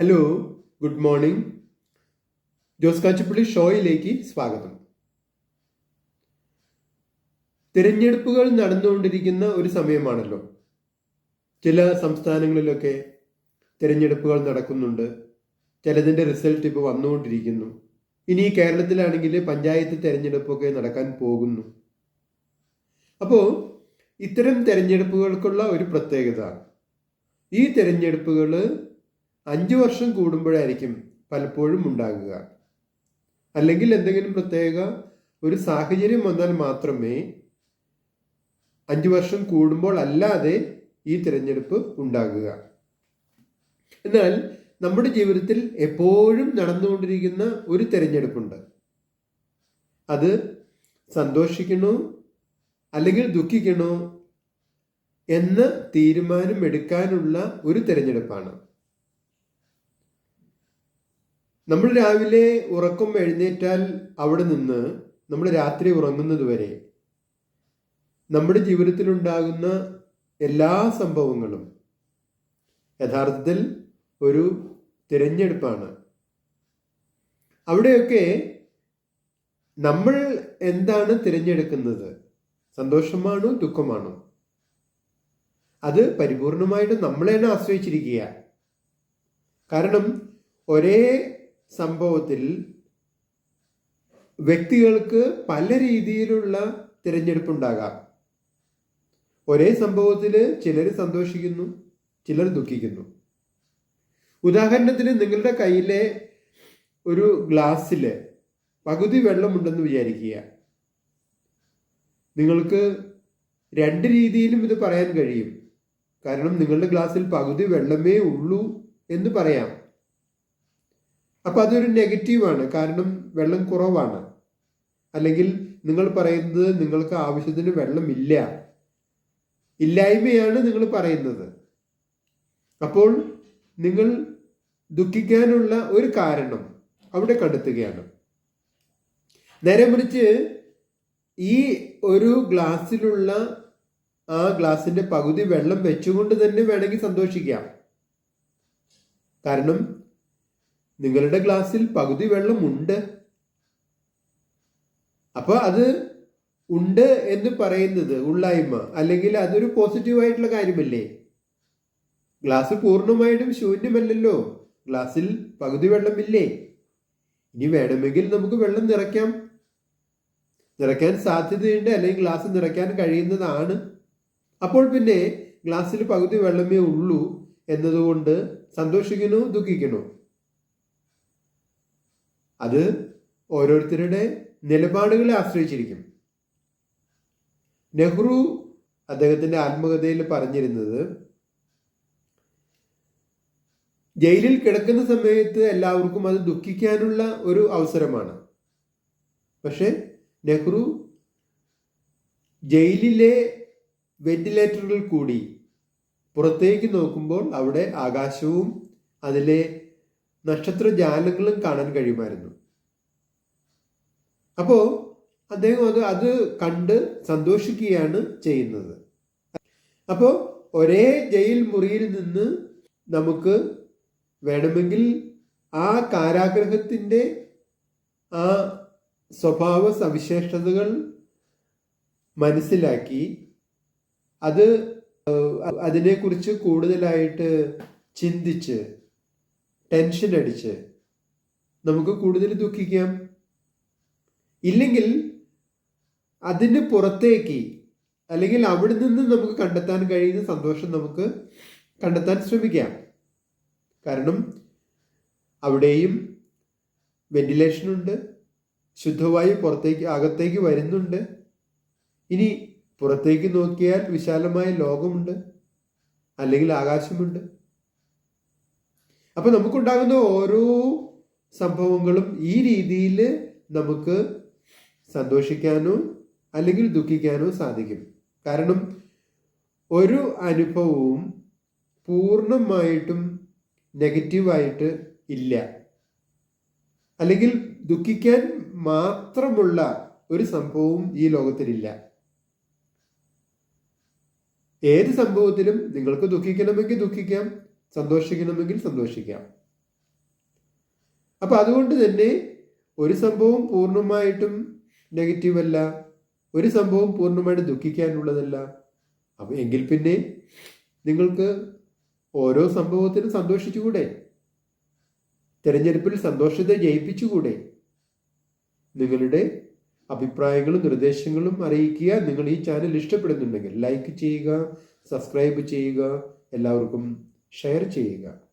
Hello good morning Jose Kachippally ഷോയിലേക്ക് സ്വാഗതം. തിരഞ്ഞെടുപ്പുകൾ നടന്നുകൊണ്ടിരിക്കുന്ന ഒരു സമയമാണല്ലോ. ചില സംസ്ഥാനങ്ങളിലൊക്കെ തിരഞ്ഞെടുപ്പുകൾ നടക്കുന്നുണ്ട്. ചിലതിന്റെ റിസൾട്ട് ഇപ്പോൾ വന്നുകൊണ്ടിരിക്കുന്നു. ഇനി കേരളത്തിലാണെങ്കിൽ പഞ്ചായത്ത് തിരഞ്ഞെടുപ്പൊക്കെ നടക്കാൻ പോകുന്നു. അപ്പോൾ ഇത്തരം തിരഞ്ഞെടുപ്പുകൾക്കുള്ള ഒരു പ്രത്യേകത. ഈ തിരഞ്ഞെടുപ്പുകൾ അഞ്ച് വർഷം കൂടുമ്പോഴായിരിക്കും പലപ്പോഴും ഉണ്ടാകുക. അല്ലെങ്കിൽ എന്തെങ്കിലും പ്രത്യേക ഒരു സാഹചര്യം വന്നാൽ മാത്രമേ അഞ്ച് വർഷം കൂടുമ്പോൾ അല്ലാതെ ഈ തിരഞ്ഞെടുപ്പ് ഉണ്ടാകുക. എന്നാൽ നമ്മുടെ ജീവിതത്തിൽ എപ്പോഴും നടന്നുകൊണ്ടിരിക്കുന്ന ഒരു തിരഞ്ഞെടുപ്പുണ്ട്. അത് സന്തോഷിക്കണോ? അല്ലെങ്കിൽ ദുഃഖിക്കണോ? എന്ന് തീരുമാനമെടുക്കാനുള്ള ഒരു തിരഞ്ഞെടുപ്പാണ്. നമ്മൾ രാവിലെ ഉറക്കം എഴുന്നേറ്റാൽ അവിടെ നിന്ന് നമ്മൾ രാത്രി ഉറങ്ങുന്നത് വരെ നമ്മുടെ ജീവിതത്തിലുണ്ടാകുന്ന എല്ലാ സംഭവങ്ങളും യഥാർത്ഥത്തിൽ ഒരു തിരഞ്ഞെടുപ്പാണ്. അവിടെയൊക്കെ നമ്മൾ എന്താണ് തിരഞ്ഞെടുക്കുന്നത്? സന്തോഷമാണോ? ദുഃഖമാണോ? അത് പരിപൂർണമായിട്ട് നമ്മളെന്നെ ആശ്രയിച്ചിരിക്കുക കാരണം ഒരേ സംഭവത്തിൽ വ്യക്തികൾക്ക് പല രീതിയിലുള്ള തിരഞ്ഞെടുപ്പുണ്ടാകാം. ഒരേ സംഭവത്തിൽ ചിലർ സന്തോഷിക്കുന്നു ചിലർ ദുഃഖിക്കുന്നു. ഉദാഹരണത്തിന് നിങ്ങളുടെ കയ്യിലെ ഒരു ഗ്ലാസ്സിൽ പകുതി വെള്ളമുണ്ടെന്ന് വിചാരിക്കുക. നിങ്ങൾക്ക് രണ്ട് രീതിയിലും ഇത് പറയാൻ കഴിയും. കാരണം നിങ്ങളുടെ ഗ്ലാസ്സിൽ പകുതി വെള്ളമേ ഉള്ളൂ എന്ന് പറയാം. അപ്പൊ അതൊരു നെഗറ്റീവാണ് കാരണം വെള്ളം കുറവാണ്. അല്ലെങ്കിൽ നിങ്ങൾ പറയുന്നത് നിങ്ങൾക്ക് ആവശ്യത്തിന് വെള്ളമില്ല. ഇല്ലായ്മയാണ് നിങ്ങൾ പറയുന്നത്. അപ്പോൾ നിങ്ങൾ ദുഃഖിക്കാനുള്ള ഒരു കാരണം അവിടെ കണ്ടെത്തുകയാണ്. നേരെ മറിച്ച് ഈ ഒരു ഗ്ലാസ്സിലുള്ള ആ ഗ്ലാസിന്റെ പകുതി വെള്ളം വെച്ചുകൊണ്ട് തന്നെ വേണമെങ്കിൽ സന്തോഷിക്കാം. കാരണം നിങ്ങളുടെ ഗ്ലാസ്സിൽ പകുതി വെള്ളമുണ്ട് അപ്പൊ അത് ഉണ്ട് എന്ന് പറയുന്നത് ഉള്ളായ്മ. അല്ലെങ്കിൽ അതൊരു പോസിറ്റീവ് ആയിട്ടുള്ള കാര്യമല്ലേ? ഗ്ലാസ് പൂർണമായിട്ടും ശൂന്യമല്ലല്ലോ ഗ്ലാസ്സിൽ പകുതി വെള്ളമില്ലേ? ഇനി വേണമെങ്കിൽ നമുക്ക് വെള്ളം നിറയ്ക്കാം. നിറയ്ക്കാൻ സാധ്യതയുണ്ട് അല്ലെങ്കിൽ ഗ്ലാസ് നിറയ്ക്കാൻ കഴിയുന്നതാണ്. അപ്പോൾ പിന്നെ ഗ്ലാസ്സിൽ പകുതി വെള്ളമേ ഉള്ളൂ എന്നതുകൊണ്ട് സന്തോഷിക്കണോ ദുഃഖിക്കണോ അത് ഓരോരുത്തരുടെ നിലപാടുകളെ ആശ്രയിച്ചിരിക്കും. നെഹ്റു അദ്ദേഹത്തിന്റെ ആത്മകഥയിൽ പറഞ്ഞിരുന്നത് ജയിലിൽ കിടക്കുന്ന സമയത്ത് എല്ലാവർക്കും അത് ദുഃഖിക്കാനുള്ള ഒരു അവസരമാണ്. പക്ഷേ നെഹ്റു ജയിലിലെ വെന്റിലേറ്ററിൽ കൂടി പുറത്തേക്ക് നോക്കുമ്പോൾ അവിടെ ആകാശവും അതിലെ നക്ഷത്രജാലങ്ങളും കാണാൻ കഴിയുമായിരുന്നു. അപ്പോൾ അദ്ദേഹം അത് അത് കണ്ട് സന്തോഷിക്കുകയാണ് ചെയ്യുന്നത്. അപ്പോൾ ഒരേ ജയിൽ മുറിയിൽ നിന്ന് നമുക്ക് വേണമെങ്കിൽ ആ കാരാഗ്രഹത്തിന്റെ ആ സ്വഭാവ സവിശേഷതകൾ മനസ്സിലാക്കി അത് അതിനെക്കുറിച്ച് കൂടുതലായിട്ട് ചിന്തിച്ച് ടെൻഷൻ അടിച്ച് നമുക്ക് കൂടുതൽ ദുഃഖിക്കാം. ഇല്ലെങ്കിൽ അതിന് പുറത്തേക്ക് അല്ലെങ്കിൽ അവിടെ നിന്ന് നമുക്ക് കണ്ടെത്താൻ കഴിയുന്ന സന്തോഷം നമുക്ക് കണ്ടെത്താൻ ശ്രമിക്കാം. കാരണം അവിടെയും വെന്റിലേഷനുണ്ട് ശുദ്ധവായു പുറത്തേക്ക് അകത്തേക്ക് വരുന്നുണ്ട്. ഇനി പുറത്തേക്ക് നോക്കിയാൽ വിശാലമായ ലോകമുണ്ട്. അല്ലെങ്കിൽ ആകാശമുണ്ട്. അപ്പൊ നമുക്കുണ്ടാകുന്ന ഓരോ സംഭവങ്ങളും ഈ രീതിയിൽ നമുക്ക് സന്തോഷിക്കാനോ അല്ലെങ്കിൽ ദുഃഖിക്കാനോ സാധിക്കും. കാരണം ഒരു അനുഭവവും പൂർണമായിട്ടും നെഗറ്റീവായിട്ട് ഇല്ല. അല്ലെങ്കിൽ ദുഃഖിക്കാൻ മാത്രമുള്ള ഒരു സംഭവവും ഈ ലോകത്തിലില്ല. ഏത് സംഭവത്തിലും നിങ്ങൾക്ക് ദുഃഖിക്കണമെങ്കിൽ ദുഃഖിക്കാം. സന്തോഷിക്കണമെങ്കിൽ സന്തോഷിക്കാം. അപ്പം അതുകൊണ്ട് തന്നെ ഒരു സംഭവം പൂർണമായിട്ടും നെഗറ്റീവ് അല്ല ഒരു സംഭവം പൂർണമായിട്ട് ദുഃഖിക്കാനുള്ളതല്ല. അപ്പം എങ്കിൽ പിന്നെ നിങ്ങൾക്ക് ഓരോ സംഭവത്തിനും സന്തോഷിച്ചുകൂടെ? തിരഞ്ഞെടുപ്പിൽ സന്തോഷത്തെ ജയിപ്പിച്ചുകൂടെ? നിങ്ങളുടെ അഭിപ്രായങ്ങളും നിർദ്ദേശങ്ങളും അറിയിക്കുക. നിങ്ങൾ ഈ ചാനൽ ഇഷ്ടപ്പെടുന്നുണ്ടെങ്കിൽ ലൈക്ക് ചെയ്യുക സബ്സ്ക്രൈബ് ചെയ്യുക. എല്ലാവർക്കും ഷെയർ ചെയ്യുക.